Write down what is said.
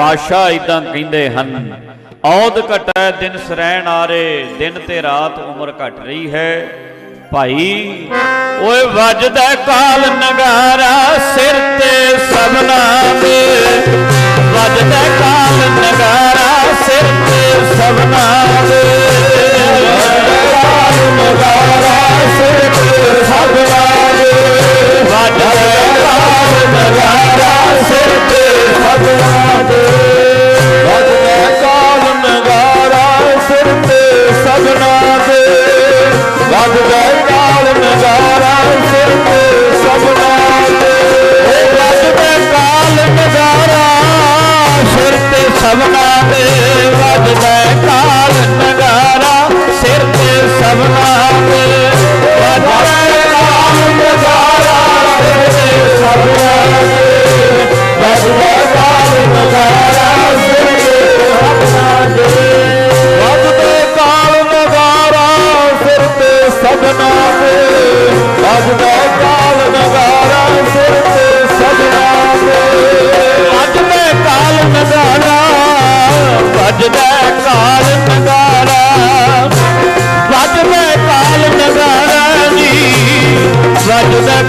ਪਾਸ਼ਾ ਇਦਾਂ ਕਹਿੰਦੇ ਹਨ ਔਦ ਘਟੈ ਦਿਨ ਸਰੈਣ ਆਰੇ, ਦਿਨ ਤੇ ਰਾਤ ਉਮਰ ਘਟ ਰਹੀ ਹੈ। ਭਾਈ, ਓਏ ਵੱਜਦਾ ਕਾਲ ਨਗਾਰਾ, ਸਿਰ ਤੇ ਸਭਨਾ ਦੇ ਵੱਜਦਾ ਕਾਲ ਨਗਾਰਾ ਸਿਰ ਤੇ ਸਜਣਾ ਦੇ ਵੱਜਦਾ ਕਾਲ ਨਗਾਰਾ ਵੱਜਦਾ ਕਾਲ ਨਗਾਰਾ। ਵੱਜਦਾ ਕਾਲ ਨਗਾਰਾ ਜੀ ਵੱਜਦਾ